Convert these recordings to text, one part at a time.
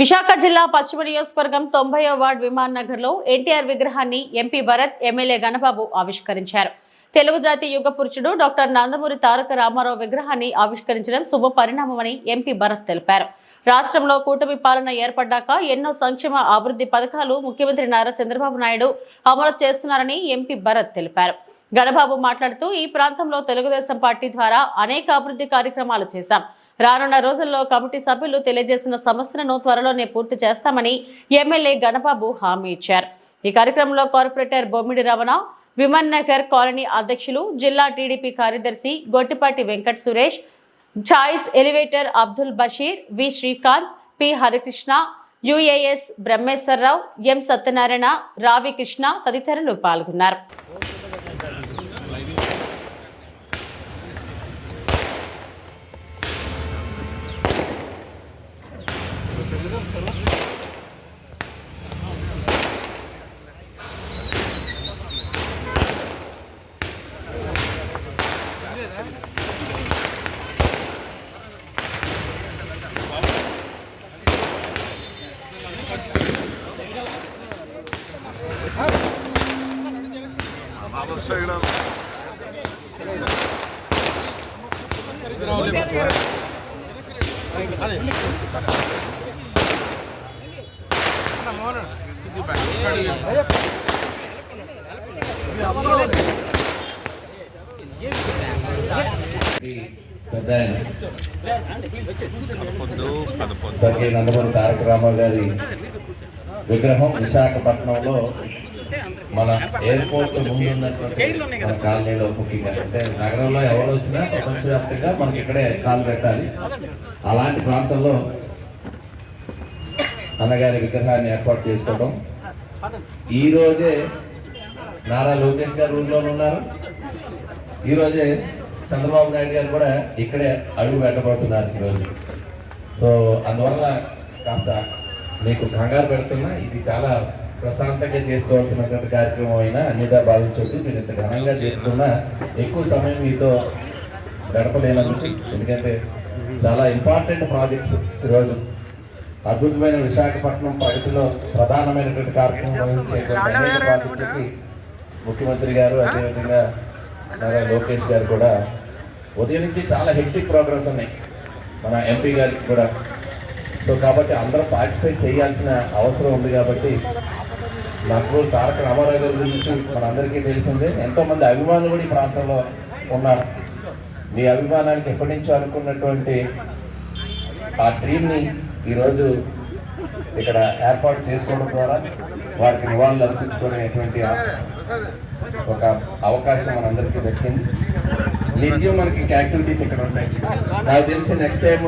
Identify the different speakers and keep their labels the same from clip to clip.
Speaker 1: విశాఖ జిల్లా పశ్చిమ నియోజకవర్గం తొంభైవ వార్డ్ విమాన్ నగర్లో ఎన్టీఆర్ విగ్రహాన్ని ఎంపీ భరత్ ఎమ్మెల్యే గణబాబు ఆవిష్కరించారు. తెలుగు జాతి యుగ పురుషుడు డాక్టర్ నందమూరి తారక రామారావు విగ్రహాన్ని ఆవిష్కరించడం శుభ పరిణామమని ఎంపీ భరత్ తెలిపారు. రాష్ట్రంలో కూటమి పాలన ఏర్పడ్డాక ఎన్నో సంక్షేమ అభివృద్ధి పథకాలు ముఖ్యమంత్రి నారా చంద్రబాబు నాయుడు అమలు చేస్తున్నారని ఎంపీ భరత్ తెలిపారు. గణబాబు మాట్లాడుతూ ఈ ప్రాంతంలో తెలుగుదేశం పార్టీ ద్వారా అనేక అభివృద్ధి కార్యక్రమాలు చేశాం. రానున్న రోజుల్లో కమిటీ సభ్యులు తెలియజేసిన సమస్యలను త్వరలోనే పూర్తి చేస్తామని ఎమ్మెల్యే గణబాబు హామీ ఇచ్చారు. ఈ కార్యక్రమంలో కార్పొరేటర్ బొమ్మిడి రమణ విమన్ నగర్ కాలనీ అధ్యక్షులు జిల్లా టీడీపీ కార్యదర్శి Gottipati Venkat Suresh choice elevator Abdul Basheer V Srikanth P Harikrishna UAS Brahmeswararao M Satyanarayana Ravi Krishna తదితరులు పాల్గొన్నారు.
Speaker 2: పెద్ద ఆయన నందమూరి తారక రామారావు గారి విగ్రహం విశాఖపట్నంలో మన ఎయిర్పోర్ట్ ముందు ఉన్నటువంటి మన కాలనీలో ముఖ్యంగా అంటే నగరంలో ఎవరు వచ్చినా ప్రపంచవ్యాప్తంగా మనకి ఇక్కడే కాలు పెట్టాలి. అలాంటి ప్రాంతంలో అన్నగారి విగ్రహాన్ని ఏర్పాటు చేసుకోవడం. ఈ రోజే నారా లోకేష్ గారు ఊళ్ళో ఉన్నారు. ఈ రోజే చంద్రబాబు నాయుడు గారు కూడా ఇక్కడే అడుగు పెట్టబోతున్నారు ఈరోజు సో అందువల్ల కాస్త మీకు కంగారు పెడుతున్నా ఇది చాలా ప్రశాంతంగా చేసుకోవాల్సినటువంటి కార్యక్రమం అయినా అన్నిగా భావించొద్దు మీరు ఇంత ఘనంగా చేసుకున్నా ఎక్కువ సమయం మీతో గడపలేనందుకు ఎందుకంటే చాలా ఇంపార్టెంట్ ప్రాజెక్ట్స్ ఈరోజు. అద్భుతమైన విశాఖపట్నం ప్రగతిలో ప్రధానమైనటువంటి కార్యక్రమం వహించేటువంటి ప్రాజెక్టులకి ముఖ్యమంత్రి గారు అదేవిధంగా నారా లోకేష్ గారు కూడా ఉదయం నుంచి చాలా హెక్టిక్ ప్రోగ్రామ్స్ ఉన్నాయి మన ఎంపీ గారికి కూడా. సో కాబట్టి అందరూ పార్టిసిపేట్ చేయాల్సిన అవసరం ఉంది కాబట్టి నాకు తారక రామారావు గారి గురించి మనందరికీ తెలిసిందే. ఎంతోమంది అభిమానులు కూడా ఈ ప్రాంతంలో ఉన్నారు. మీ అభిమానానికి ఎప్పటి నుంచో అనుకున్నటువంటి ఆ డ్రీమ్ని ఈరోజు ఇక్కడ ఏర్పాటు చేసుకోవడం ద్వారా వారికి నివాళులు అర్పించుకునేటువంటి ఒక అవకాశం మనందరికీ దక్కింది. నిత్యం మనకి ఇంకా యాక్టివిటీస్ ఇక్కడ ఉంటాయి. నాకు తెలిసి నెక్స్ట్ టైం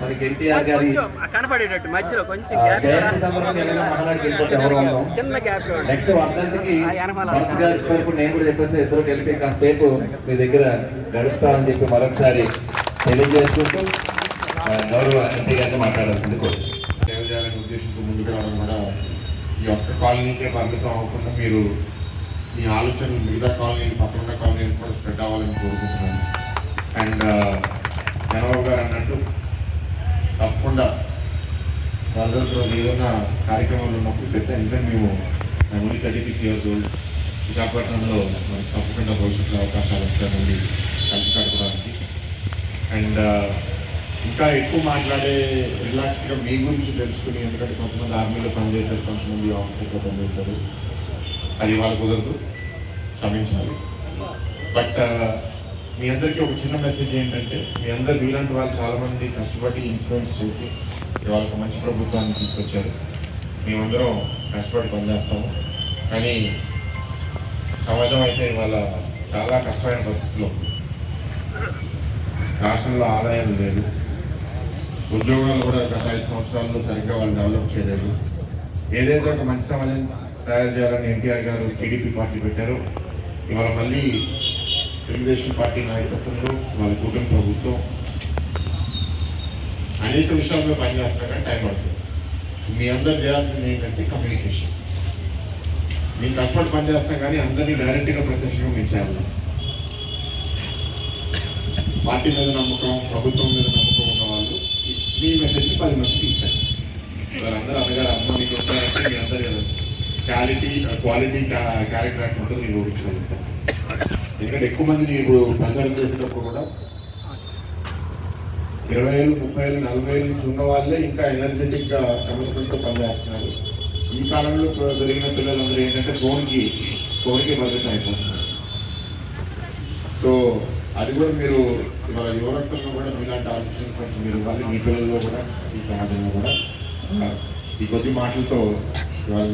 Speaker 2: మనకి ఎన్టీఆర్ గారి
Speaker 3: కనపడేటట్టు మధ్యలో కొంచెం
Speaker 2: ఆ,
Speaker 3: గ్యాప్
Speaker 2: జయంతి సందర్భంగా ఏదైనా మహానాడికి వెళ్ళిపోతే ఎవరు ఉన్నాం
Speaker 3: చిన్న గ్యాప్
Speaker 2: నెక్స్ట్ వర్ధంతికి భరత్ గారి తరపు నేను కూడా చెప్పేసి ఇద్దరు కలిపి కాసేపు మీ దగ్గర గడుపుతామని చెప్పి మరొకసారి తెలియజేసుకుంటూ గౌరవ ఎంపీ గారిని మాట్లాడాల్సింది
Speaker 4: సేవ చేయాలనే ఉద్దేశంతో ముందుకు రావడం కూడా ఈ ఒక్క కాలనీకే పరిమితం అవ్వకుండా మీరు మీ ఆలోచనలు మిగతా కాలనీలు పక్కన ఉన్న కాలనీలు కూడా స్ప్రెడ్ అవ్వాలని కోరుకుంటున్నాను. అండ్ జనబాబు గారు అన్నట్టు తప్పకుండా వరదలతో ఏదైనా కార్యక్రమాలు ఉన్నప్పుడు పెద్ద ఎందుకంటే మేము only thirty six years old విశాఖపట్నంలో మనకు తప్పకుండా భవిష్యత్తులో అవకాశాలు వస్తాయండి కలిసి కడపడానికి అండ్ ఇంకా ఎక్కువ మాట్లాడే రిలాక్స్గా మీ గురించి తెలుసుకుని ఎందుకంటే కొంతమంది ఆర్మీలో పనిచేశారు కొంతమంది ఆఫీసర్లో పనిచేశారు. అది వాళ్ళు కుదరదు. క్షమించాలి. బట్ మీ అందరికీ ఒక చిన్న మెసేజ్ ఏంటంటే మీ అందరు మీలాంటి వాళ్ళు చాలామంది కష్టపడి ఇన్ఫ్లుయెన్స్ చేసి ఇవాళ ఒక మంచి ప్రభుత్వాన్ని తీసుకొచ్చారు. మేమందరం కష్టపడి పనిచేస్తాము. కానీ సమాజం అయితే ఇవాళ చాలా కష్టమైన పరిస్థితిలో రాష్ట్రంలో ఆదాయం లేదు. ఉద్యోగాలు కూడా గత ఐదు సంవత్సరాల్లో సరిగ్గా వాళ్ళు డెవలప్ చేయలేదు. ఏదైతే ఒక మంచి సమాజం తయారు చేయాలని ఎన్టీఆర్ గారు టీడీపీ పార్టీ పెట్టారు. ఇవాళ మళ్ళీ తెలుగుదేశం పార్టీ నాయకత్వంలో వాళ్ళ కూటమి ప్రభుత్వం అనేక విషయాల్లో పనిచేస్తారని కానీ టైం పడుతుంది. మీ అందరు చేయాల్సింది ఏంటంటే కమ్యూనికేషన్ మేము కష్టపడి పనిచేస్తాం కానీ అందరినీ డైరెక్ట్గా ప్రత్యక్షంగా మేము చేయాలి. పార్టీ మీద నమ్మకం ప్రభుత్వం మీద నమ్మకం ఉన్న వాళ్ళు మీ మెసేజ్ పది మంది ఇస్తారు. వాళ్ళందరూ అన్నగారు అమ్మ నీకు మీ అందరూ క్వాలిటీ క్వాలిటీ క్యారెక్టర్ యాక్ట్ ఉంటుంది నేను ఊహించగలుగుతాను ఎందుకంటే ఎక్కువ మంది ఇప్పుడు ప్రచారం చేసేటప్పుడు కూడా ఇరవై ఏళ్ళు ముప్పై ఏళ్ళు నలభై ఏళ్ళు నుంచి ఉన్న వాళ్ళే ఇంకా ఎనర్జెటిక్గా కమిట్మెంట్తో పనిచేస్తున్నారు. ఈ కాలంలో జరిగిన పిల్లలందరూ ఏంటంటే ఫోన్కి ఫోన్కి పరిమితం అయిపోతున్నారు. సో అది కూడా మీరు ఇవాళ యువరక్తంలో కూడా మీలాంటి ఆలోచన కొంచెం మీరు ఇవ్వాలి మీ పిల్లల్లో కూడా ఈ సమాజంలో కూడా. ఈ కొద్ది మాటలతో ఇవాళ